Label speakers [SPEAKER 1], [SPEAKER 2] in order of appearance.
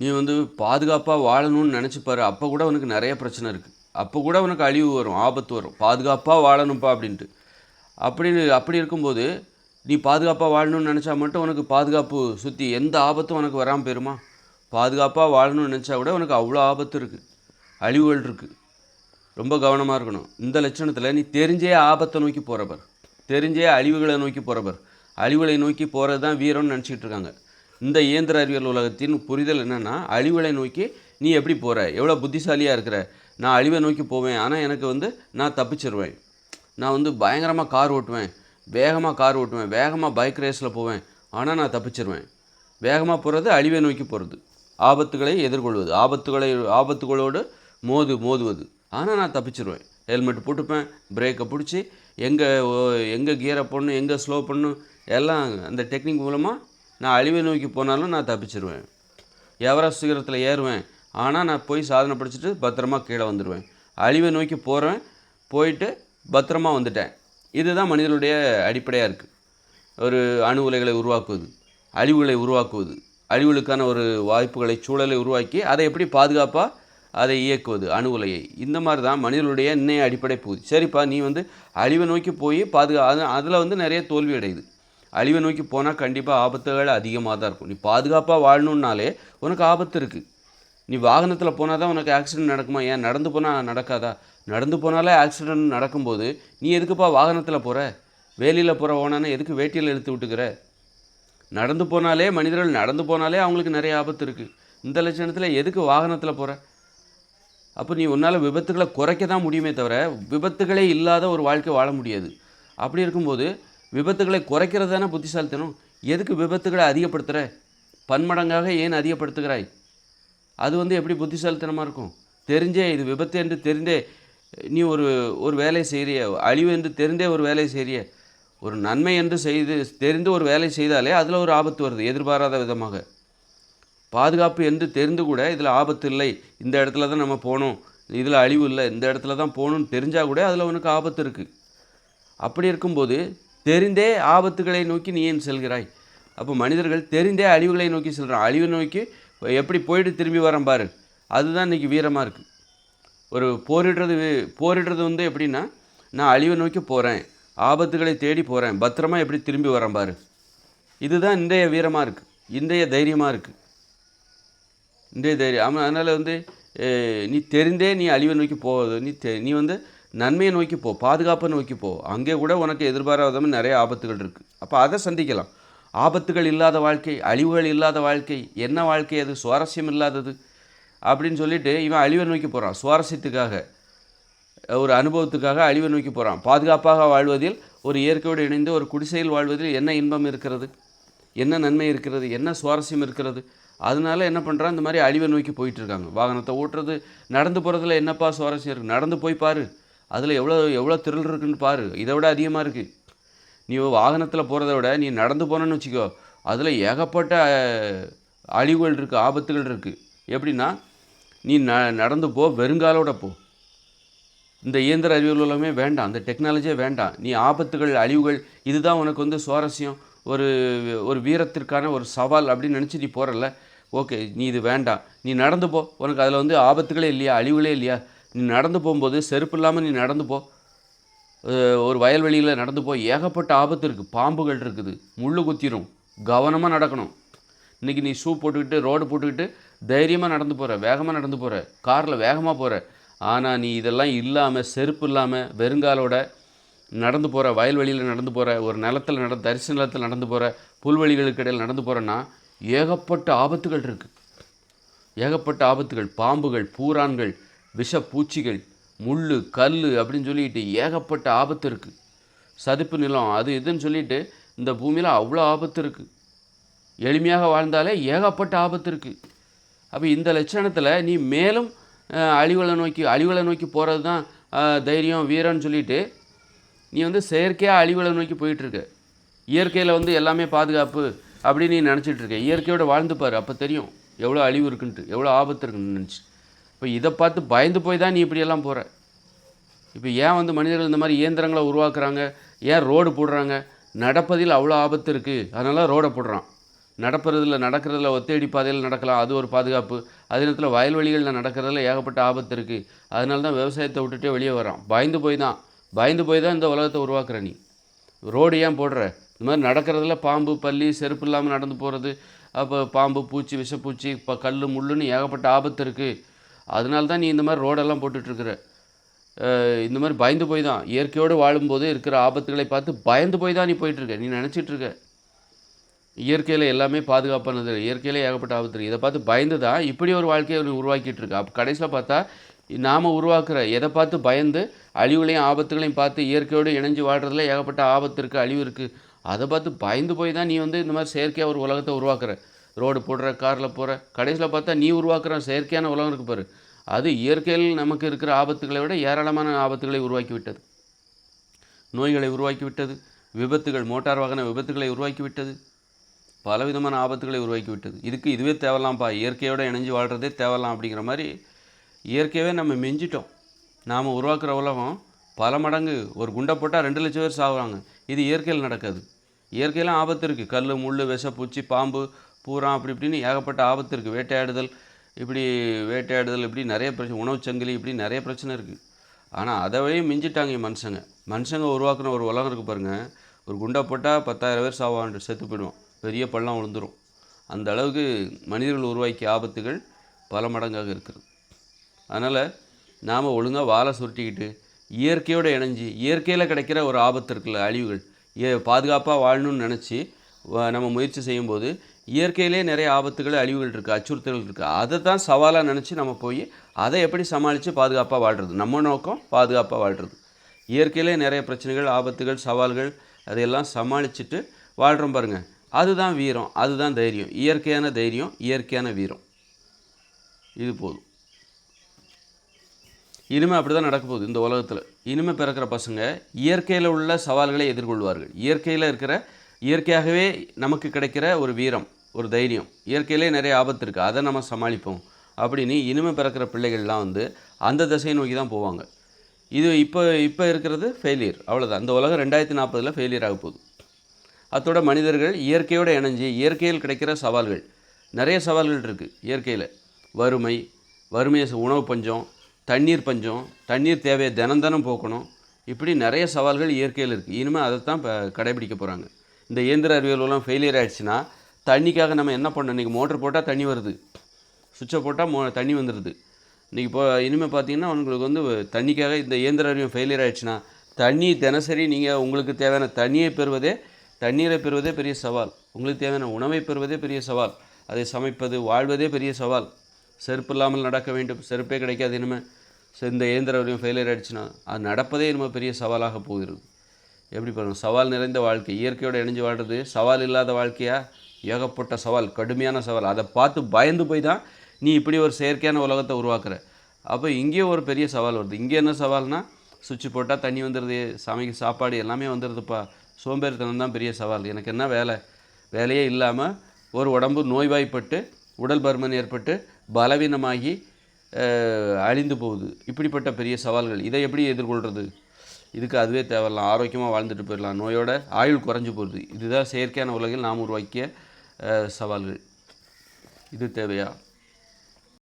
[SPEAKER 1] நீ வந்து பாதுகாப்பாக வாழணும்னு நினச்சிப்பாரு அப்போ கூட உனக்கு நிறைய பிரச்சனை இருக்குது அப்போ கூட உனக்கு அழிவு வரும் ஆபத்து வரும். பாதுகாப்பாக வாழணும்ப்பா அப்படின்ட்டு. அப்படி அப்படி இருக்கும்போது நீ பாதுகாப்பாக வாழணும்னு நினச்சா மட்டும் உனக்கு பாதுகாப்பு சுற்றி எந்த ஆபத்தும் உனக்கு வராமல் போயிருமா? பாதுகாப்பாக வாழணும்னு நினச்சா கூட உனக்கு அவ்வளோ ஆபத்து இருக்குது அழிவுகள் இருக்குது ரொம்ப கவனமாக இருக்கணும். இந்த லட்சணத்தில் நீ தெரிஞ்சே ஆபத்தை நோக்கி போகிறவர் தெரிஞ்சே அழிவுகளை நோக்கி போகிறவர் அழிவுகளை நோக்கி போகிறது தான் வீரம்னு நினச்சிக்கிட்டு இருக்காங்க. இந்த இயந்திர அறிவியல் உலகத்தின் புரிதல் என்னென்னா அழிவுகளை நோக்கி நீ எப்படி போகிற எவ்வளோ புத்திசாலியாக இருக்கிற? நான் அழிவை நோக்கி போவேன். ஆனால் எனக்கு வந்து நான் தப்பிச்சிருவேன். நான் வந்து பயங்கரமாக கார் ஓட்டுவேன். வேகமாக கார் ஓட்டுவேன். வேகமாக பைக் ரேஸில் போவேன். ஆனால் நான் தப்பிச்சிருவேன். வேகமாக போகிறது அழிவை நோக்கி போகிறது ஆபத்துகளை எதிர்கொள்வது. ஆபத்துகளை ஆபத்துகளோடு மோது மோதுவது. ஆனால் நான் தப்பிச்சிருவேன். ஹெல்மெட் போட்டுப்பேன் பிரேக்கை பிடிச்சி எங்கே எங்கே கியரை போடணும் எங்கே ஸ்லோ பண்ணணும் எல்லாம் அந்த டெக்னிக் மூலமாக நான் அழிவை நோக்கி போனாலும் நான் தப்பிச்சிருவேன். எவரெஸ்ட் சிகரத்தில் ஏறுவேன். ஆனால் நான் போய் சாதனை படிச்சுட்டு பத்திரமா கீழே வந்துடுவேன் அழிவை நோக்கி போகிறேன் போயிட்டு பத்திரமா வந்துட்டேன். இதுதான் மனிதனுடைய அடிப்படையாக இருக்குது ஒரு அணு உலைகளை உருவாக்குவது அழிவுகளை உருவாக்குவது அழிவுகளுக்கான ஒரு வாய்ப்புகளை சூழலை உருவாக்கி அதை எப்படி பாதுகாப்பாக அதை இயக்குவது அணு உலையை. இந்த மாதிரி தான் மனிதனுடைய இன்னைய அடிப்படை போகுது. சரிப்பா நீ வந்து அழிவை நோக்கி போய் பாதுகா அதில் வந்து நிறைய தோல்வி அடையுது. அழிவை நோக்கி போனால் கண்டிப்பாக ஆபத்துகள் அதிகமாக தான் இருக்கும். நீ பாதுகாப்பாக வாழணுன்னாலே உனக்கு ஆபத்து இருக்குது நீ வாகனத்தில் போனால் தான் உனக்கு ஆக்சிடென்ட் நடக்குமா? ஏன் நடந்து போனால் நடக்காதா? நடந்து போனாலே ஆக்சிடென்ட் நடக்கும்போது நீ எதுக்குப்பா வாகனத்தில் போகிற வேலியில் போகிற ஓனானே எதுக்கு வேட்டியில் இழுத்து விட்டுக்கிற? நடந்து போனாலே மனிதர்கள் நடந்து போனாலே அவங்களுக்கு நிறைய ஆபத்து இருக்குது இந்த லட்சணத்தில் எதுக்கு வாகனத்தில் போகிற அப்போ நீ உன்னால் விபத்துகளை குறைக்க தான் முடியுமே தவிர விபத்துகளே இல்லாத ஒரு வாழ்க்கை வாழ முடியாது. அப்படி இருக்கும்போது விபத்துகளை குறைக்கிறது தானே புத்திசாலித்தனம்? எதுக்கு விபத்துகளை அதிகப்படுத்துகிற பன்மடங்காக ஏன் அதிகப்படுத்துகிறாய்? அது வந்து எப்படி புத்திசாலித்தனமாக இருக்கும்? தெரிஞ்சே இது விபத்து என்று தெரிந்தே நீ ஒரு ஒரு வேலை செய்கிறிய அழிவு என்று தெரிந்தே ஒரு வேலை செய்கிறிய ஒரு நன்மை என்று செய்து தெரிந்து ஒரு வேலை செய்தாலே அதில் ஒரு ஆபத்து வருது எதிர்பாராத விதமாக. பாதுகாப்பு என்று தெரிந்து கூட இதில் ஆபத்து இல்லை. இந்த இடத்துல தான் நம்ம போகணும் இதில் அழிவு இல்லை. இந்த இடத்துல தான் போகணும்னு தெரிஞ்சால் கூட அதில் உனக்கு ஆபத்து இருக்குது அப்படி இருக்கும்போது தெரிந்தே ஆபத்துகளை நோக்கி நீ ஏன் செல்கிறாய்? அப்போ மனிதர்கள் தெரிந்தே அழிவுகளை நோக்கி செல்கிறான் அழிவை நோக்கி எப்படி போயிட்டு திரும்பி வரேன் பாரு. அதுதான் இன்றைக்கி வீரமாக இருக்குது ஒரு போரிடுறது போரிடுறது வந்து எப்படின்னா நான் அழிவை நோக்கி போகிறேன் ஆபத்துகளை தேடி போகிறேன் பத்திரமா எப்படி திரும்பி வரேன் பாரு. இதுதான் இன்றைய வீரமாக இருக்குது இன்றைய தைரியமாக இருக்குது இன்றைய தைரியம். ஆமாம் அதனால் வந்து நீ தெரிந்தே நீ அழிவை நோக்கி போவது நீ தெ நீ வந்து நன்மையை நோக்கி போ பாதுகாப்பை நோக்கி போ. அங்கே கூட உனக்கு எதிர்பாராத நிறைய ஆபத்துகள் இருக்குது அப்போ அதை சந்திக்கலாம். ஆபத்துகள் இல்லாத வாழ்க்கை அழிவுகள் இல்லாத வாழ்க்கை என்ன வாழ்க்கை அது? சுவாரஸ்யம் இல்லாதது. அப்படின்னு சொல்லிட்டு இவன் அழிவை நோக்கி போகிறான் சுவாரஸ்யத்துக்காக ஒரு அனுபவத்துக்காக அழிவை நோக்கி போகிறான் பாதுகாப்பாக வாழ்வதில் ஒரு இயற்கையோடு இணைந்து ஒரு குடிசையில் வாழ்வதில் என்ன இன்பம் இருக்கிறது? என்ன நன்மை இருக்கிறது? என்ன சுவாரஸ்யம் இருக்கிறது? அதனால என்ன பண்ணுறான் இந்த மாதிரி அழிவை நோக்கி போயிட்டு இருக்காங்க. வாகனத்தை ஓட்டுறது நடந்து போகிறதுல என்னப்பா சுவாரஸ்யம் இருக்குது நடந்து போய் பாரு. அதில் எவ்வளோ எவ்வளோ திரள் இருக்குன்னு பாரு. இதை விட அதிகமாக இருக்குது நீ வாகனத்தில் போகிறத விட நீ நடந்து போனேன்னு வச்சுக்கோ அதில் ஏகப்பட்ட அழிவுகள் இருக்குது ஆபத்துகள் இருக்குது எப்படின்னா நீ ந நடந்து போ வெறுங்காலோட போ. இந்த இயந்திர அறிவியல் உலகமே வேண்டாம். அந்த டெக்னாலஜியே வேண்டாம். நீ ஆபத்துகள் அழிவுகள் இதுதான் உனக்கு வந்து சுவாரஸ்யம். ஒரு ஒரு வீரத்திற்கான ஒரு சவால் அப்படின்னு நினச்சி நீ போகிறல்ல ஓகே நீ இது வேண்டாம். நீ நடந்து போ. உனக்கு அதில் வந்து ஆபத்துகளே இல்லையா அழிவுகளே இல்லையா? நீ நடந்து போகும்போது செருப்பு இல்லாமல் நீ நடந்து போ. ஒரு வயல்வெளியில் நடந்து போய் ஏகப்பட்ட ஆபத்து இருக்குது பாம்புகள் இருக்குது. முள்ளு குத்திரும். கவனமாக நடக்கணும். இன்றைக்கி நீ ஷூ போட்டுக்கிட்டு ரோடு போட்டுக்கிட்டு தைரியமாக நடந்து போகிற வேகமாக நடந்து போகிற காரில் வேகமாக போகிற ஆனால் நீ இதெல்லாம் இல்லாமல் செருப்பு இல்லாமல் வெறுங்காலோட நடந்து போகிற வயல்வெளியில் நடந்து போகிற ஒரு நிலத்தில் நட தரிசு நிலத்தில் நடந்து போகிற புல்வெளிகளுக்கு இடையில் நடந்து போகிறேன்னா ஏகப்பட்ட ஆபத்துகள் இருக்குது ஏகப்பட்ட ஆபத்துகள். பாம்புகள் பூரான்கள் விஷ பூச்சிகள் முள் கல் அப்படின்னு சொல்லிட்டு ஏகப்பட்ட ஆபத்து இருக்குது சதுப்பு நிலம் அது இதுன்னு சொல்லிட்டு இந்த பூமியில் அவ்வளோ ஆபத்து இருக்குது எளிமையாக வாழ்ந்தாலே ஏகப்பட்ட ஆபத்து இருக்குது அப்போ இந்த லட்சணத்தில் நீ மேலும் அஹ், அழிவுகளை நோக்கி அழிவுகளை நோக்கி போகிறது தான் தைரியம் வீரன்னு சொல்லிட்டு நீ வந்து செயற்கையாக அழிவுகளை நோக்கி போயிட்டுருக்க. இயற்கையில் வந்து எல்லாமே பாதுகாப்பு அப்படின்னு நீ நினச்சிட்டு இருக்க. வாழ்ந்துப்பார் அப்போ தெரியும் எவ்வளோ அழிவு இருக்குன்ட்டு எவ்வளோ ஆபத்து இருக்குன்னு நினச்சி இப்போ இதை பார்த்து பயந்து போய் தான் நீ இப்படியெல்லாம் போகிற இப்போ ஏன் வந்து மனிதர்கள் இந்த மாதிரி இயந்திரங்களை உருவாக்குறாங்க? ஏன் ரோடு போடுறாங்க? நடப்பதில் அவ்வளோ ஆபத்து இருக்குது அதனால் ரோடை போடுறான். நடப்புறதில் நடக்கிறதுல ஒத்தேடி பாதையில் நடக்கலாம். அது ஒரு பாதுகாப்பு. அதே நேரத்தில் வயல்வெளிகளில் நடக்கிறதுல ஏகப்பட்ட ஆபத்து இருக்குது அதனால தான் விவசாயத்தை விட்டுட்டே வெளியே வரான். பயந்து போய் தான். பயந்து போய் தான் இந்த உலகத்தை உருவாக்குற நீ. ரோடு ஏன் போடுற? இந்த மாதிரி நடக்கிறதுல பாம்பு பள்ளி செருப்பு இல்லாமல் நடந்து போகிறது அப்போ பாம்பு பூச்சி விஷப்பூச்சி இப்போ கல் முள்ளுன்னு ஏகப்பட்ட ஆபத்து இருக்குது அதனால தான் நீ இந்த மாதிரி ரோடெல்லாம் போட்டுட்ருக்குற. இந்த மாதிரி பயந்து போய் தான். இயற்கையோடு வாழும்போது இருக்கிற ஆபத்துகளை பார்த்து பயந்து போய் தான் நீ போயிட்டுருக்க நீ நினச்சிட்ருக்க. இயற்கையில் எல்லாமே பாதுகாப்பானது. இயற்கையில் ஏகப்பட்ட ஆபத்து இருக்குது இதை பார்த்து பயந்து தான் இப்படி ஒரு வாழ்க்கையை நீ உருவாக்கிட்டு இருக்க அப்போ கடைசியில் பார்த்தா நாம் உருவாக்குற எதை பார்த்து பயந்து அழிவுகளையும் ஆபத்துகளையும் பார்த்து இயற்கையோடு இணைஞ்சு வாழ்கிறதுல ஏகப்பட்ட ஆபத்து இருக்குது அழிவு இருக்குது அதை பார்த்து பயந்து போய் தான் நீ வந்து இந்த மாதிரி செயற்கையாக ஒரு உலகத்தை உருவாக்குற. ரோடு போடுற காரில் போகிற கடைசியில் பார்த்தா நீ உருவாக்குற செயற்கையான உலகம் இருக்கு பாரு. அது இயற்கையில் நமக்கு இருக்கிற ஆபத்துகளை விட ஏராளமான ஆபத்துகளை உருவாக்கி விட்டது நோய்களை உருவாக்கி விட்டது விபத்துகள் மோட்டார் வாகன விபத்துகளை உருவாக்கி விட்டது பலவிதமான ஆபத்துகளை உருவாக்கி விட்டது இதுக்கு இதுவே தேவலாம்ப்பா. இயற்கையோடு இணைஞ்சு வாழ்கிறதே தேவலாம் அப்படிங்கிற மாதிரி இயற்கையவே நம்ம மிஞ்சிட்டோம். நாம் உருவாக்குற உலகம் பல மடங்கு ஒரு குண்டை போட்டால் ரெண்டு லட்சம் பேர் சாகுறாங்க இது இயற்கையில் நடக்காது. இயற்கையிலும் ஆபத்து இருக்குது கல் முள் விஷப்பூச்சி பாம்பு பூரா அப்படி இப்படின்னு ஏகப்பட்ட ஆபத்து இருக்குது வேட்டையாடுதல் இப்படி வேட்டையாடுதல் இப்படி நிறைய பிரச்சனை உணவு சங்கிலி இப்படி நிறைய பிரச்சனை இருக்குது ஆனால் அதவே மிஞ்சிட்டாங்க மனுஷங்க. மனுஷங்க உருவாக்குன ஒரு உலகம் இருக்குது பாருங்கள் ஒரு குண்டை போட்டால் பத்தாயிரம் பேர் சாவான் செத்து போயிடுவோம் பெரிய பள்ளம் விழுந்துடும் அந்த அளவுக்கு மனிதர்கள் உருவாக்கிய ஆபத்துகள் பல மடங்காக இருக்கிறது அதனால் நாம் ஒழுங்காக வாழை சுருட்டிக்கிட்டு இயற்கையோடு இணைஞ்சு இயற்கையில் கிடைக்கிற ஒரு ஆபத்து இருக்குல்ல அழிவுகள் ஏ பாதுகாப்பாக வாழணும்னு நினச்சி நம்ம முயற்சி செய்யும்போது இயற்கையிலே நிறைய ஆபத்துகள் அழிவுகள் இருக்குது அச்சுறுத்தல்கள் இருக்குது அதை தான் சவாலாக நினச்சி நம்ம போய் அதை எப்படி சமாளித்து பாதுகாப்பாக வாழ்கிறது நம்ம நோக்கம் பாதுகாப்பாக வாழ்கிறது இயற்கையிலே நிறைய பிரச்சனைகள் ஆபத்துகள் சவால்கள் அதையெல்லாம் சமாளிச்சுட்டு வாழ்கிறோம் பாருங்கள் அதுதான் வீரம் அதுதான் தைரியம். இயற்கையான தைரியம் இயற்கையான வீரம். இது போதும். இனிமேல் அப்படி தான் நடக்க போகுது இந்த உலகத்தில். இனிமேல் பிறக்கிற பசங்க இயற்கையில் உள்ள சவால்களை எதிர்கொள்வார்கள். இயற்கையில் இருக்கிற இயற்கையாகவே நமக்கு கிடைக்கிற ஒரு வீரம் ஒரு தைரியம். இயற்கையிலே நிறைய ஆபத்து இருக்குது அதை நம்ம சமாளிப்போம். அப்படின்னு இனிமேல் பிறக்கிற பிள்ளைகள்லாம் வந்து அந்த திசையை நோக்கி தான் போவாங்க. இது இப்போ இப்போ இருக்கிறது ஃபெயிலியர் அவ்வளோதான் இந்த உலகம் ரெண்டாயிரத்தி நாற்பதில் ஃபெயிலியர் ஆக போகுது. அத்தோட மனிதர்கள் இயற்கையோடு இணைஞ்சு இயற்கையில் கிடைக்கிற சவால்கள். நிறைய சவால்கள் இருக்குது இயற்கையில். வறுமை வறுமையை உணவு பஞ்சம் தண்ணீர் பஞ்சம் தண்ணீர் தேவையை தினம் தினம் போக்கணும். இப்படி நிறைய சவால்கள் இயற்கையில் இருக்குது இனிமேல் அதை தான் இப்போ கடைபிடிக்க போகிறாங்க இந்த இயந்திர அறிவியலெலாம் ஃபெயிலியர் ஆகிடுச்சுன்னா தண்ணிக்காக நம்ம என்ன பண்ணோம் இன்றைக்கி மோட்ரு போட்டால் தண்ணி வருது. சுவிட்சை போட்டால் மோ தண்ணி வந்துடுது இன்றைக்கி இப்போ இனிமேல் பார்த்தீங்கன்னா உங்களுக்கு வந்து தண்ணிக்காக இந்த இயந்திர அறிவியம் ஃபெயிலியர் ஆகிடுச்சுன்னா தண்ணி தினசரி நீங்கள் உங்களுக்கு தேவையான தண்ணியை பெறுவதே தண்ணீரை பெறுவதே பெரிய சவால். உங்களுக்கு தேவையான உணவை பெறுவதே பெரிய சவால். அதை சமைப்பது வாழ்வதே பெரிய சவால். செருப்பு இல்லாமல் நடக்க வேண்டும். செருப்பே கிடைக்காது இனிமேல் இந்த இயந்திர அறிவியம் ஃபெயிலியர் ஆகிடுச்சுன்னா அது நடப்பதே இனிமேல் பெரிய சவாலாக போகிறது. எப்படி பாருங்கள் சவால் நிறைந்த வாழ்க்கை. இயற்கையோடு இணைஞ்சு வாழ்றது சவால் இல்லாத வாழ்க்கையா? ஏகப்பட்ட சவால் கடுமையான சவால். அதை பார்த்து பயந்து போய் தான் நீ இப்படி ஒரு செயற்கையான உலகத்தை உருவாக்குற. அப்போ இங்கேயும் ஒரு பெரிய சவால் வருது. இங்கே என்ன சவால்னா சுவிட்ச் போட்டால் தண்ணி வந்துடுது சமைக்க சாப்பாடு எல்லாமே வந்துடுதுப்பா சோம்பேறித்தனம் தான் பெரிய சவால். எனக்கு என்ன வேலை? வேலையே இல்லாமல் ஒரு உடம்பு நோய்வாய்ப்பட்டு உடல் பருமன் ஏற்பட்டு பலவீனமாகி அழிந்து போகுது. இப்படிப்பட்ட பெரிய சவால்கள். இதை எப்படி எதிர்கொள்கிறது இதுக்கு அதுவே தேவையில்லாம். ஆரோக்கியமாக வாழ்ந்துட்டு போயிடலாம். நோயோட ஆயுள் குறைஞ்சி போகுது. இதுதான் செயற்கையான உலகில் நாம் உருவாக்கிய சவால்கள். இது தேவையா?